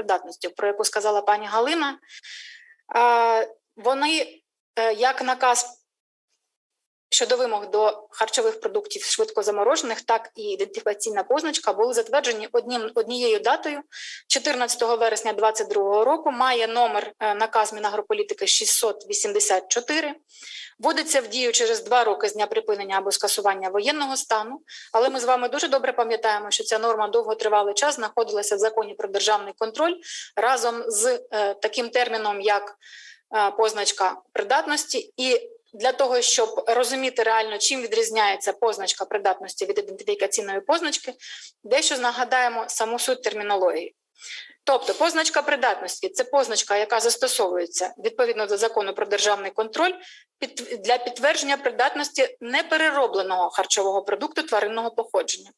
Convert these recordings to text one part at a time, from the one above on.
придатності, про яку сказала пані Галина. Вони, е, як наказ щодо вимог до харчових продуктів швидкозаморожених, так і ідентифікаційна позначка були затверджені однім, однією датою 14 вересня 2022 року. Має номер е, наказ Мінагрополітики 684. Вводиться в дію через два роки з дня припинення або скасування воєнного стану. Але ми з вами дуже добре пам'ятаємо, що ця норма довготривалий час знаходилася в законі про державний контроль разом з е, таким терміном, як е, позначка придатності, і для того, щоб розуміти реально, чим відрізняється позначка придатності від ідентифікаційної позначки, дещо нагадаємо саму суть термінології. Тобто, позначка придатності це позначка, яка застосовується відповідно до закону про державний контроль для підтвердження придатності непереробленого харчового продукту тваринного походження.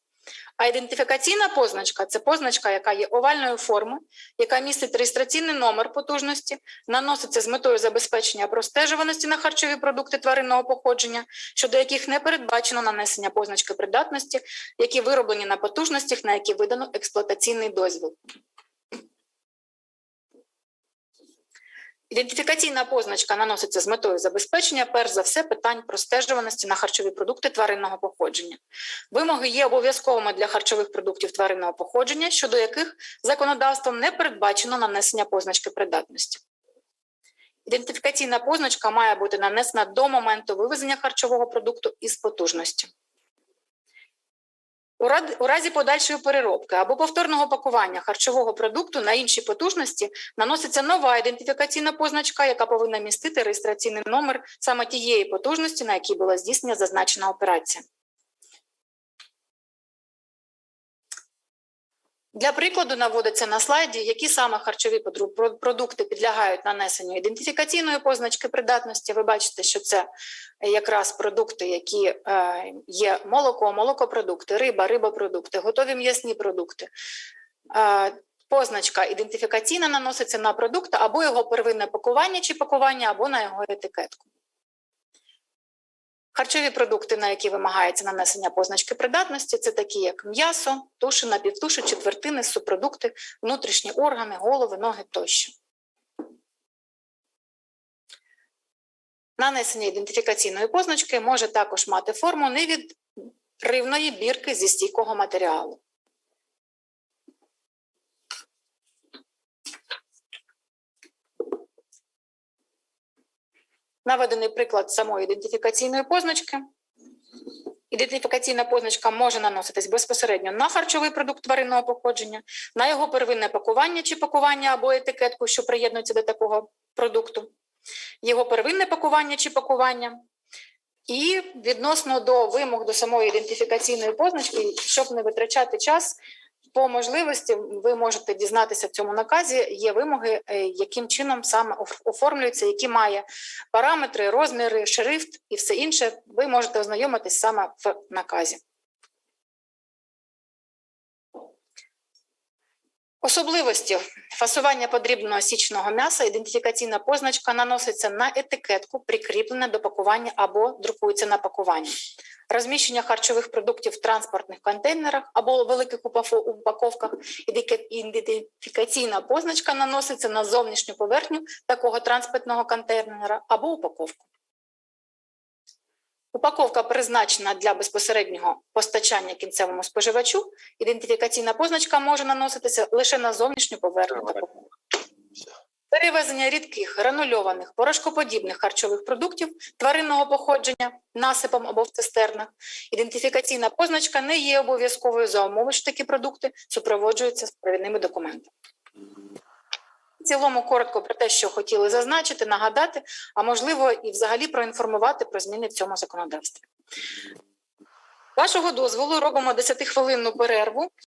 А ідентифікаційна позначка це позначка, яка є овальної форми, яка містить реєстраційний номер потужності, наноситься з метою забезпечення простежуваності на харчові продукти тваринного походження, щодо яких не передбачено нанесення позначки придатності, які вироблені на потужностях, на які видано експлуатаційний дозвіл. Ідентифікаційна позначка наноситься з метою забезпечення, перш за все, питань простежуваності на харчові продукти тваринного походження. Вимоги є обов'язковими для харчових продуктів тваринного походження, щодо яких законодавством не передбачено нанесення позначки придатності. Ідентифікаційна позначка має бути нанесена до моменту вивезення харчового продукту із потужності. У разі подальшої переробки або повторного пакування харчового продукту на інші потужності наноситься нова ідентифікаційна позначка, яка повинна містити реєстраційний номер саме тієї потужності, на якій була здійснена зазначена операція. Для прикладу наводиться на слайді, які саме харчові продукти підлягають нанесенню ідентифікаційної позначки придатності. Ви бачите, що це якраз продукти, які е, є молоко, молокопродукти, риба, рибопродукти, готові м'ясні продукти. Е, позначка ідентифікаційна наноситься на продукт або його первинне пакування чи пакування, або на його етикетку. Харчові продукти, на які вимагається нанесення позначки придатності, це такі, як м'ясо, туші, напівтуші, четвертини, субпродукти, внутрішні органи, голови, ноги тощо. Нанесення ідентифікаційної позначки може також мати форму невідривної бірки зі стійкого матеріалу. Наведений приклад самої ідентифікаційної позначки. Ідентифікаційна позначка може наноситись безпосередньо на харчовий продукт тваринного походження, на його первинне пакування чи пакування або етикетку, що приєднується до такого продукту, його первинне пакування чи пакування. І відносно до вимог до самої ідентифікаційної позначки, щоб не витрачати час, по можливості ви можете дізнатися в цьому наказі. Є вимоги, е, яким чином саме оформлюється, які має параметри, розміри, шрифт і все інше. Ви можете ознайомитись саме в наказі. Особливості фасування подрібного січного м'яса, ідентифікаційна позначка наноситься на етикетку, прикріплене до пакування або друкується на пакуванні. Розміщення харчових продуктів в транспортних контейнерах або великих упаковках. Ідентифікаційна позначка наноситься на зовнішню поверхню такого транспортного контейнера або упаковку. Упаковка призначена для безпосереднього постачання кінцевому споживачу. Ідентифікаційна позначка може наноситися лише на зовнішню поверхню такого. Перевезення рідких, гранульованих, порошкоподібних харчових продуктів тваринного походження насипом або в цистернах. Ідентифікаційна позначка не є обов'язковою за умови, що такі продукти супроводжуються справедними документами. В цілому коротко про те, що хотіли зазначити, нагадати, а можливо і взагалі проінформувати про зміни в цьому законодавстві. Вашого дозволу робимо 10-хвилинну перерву.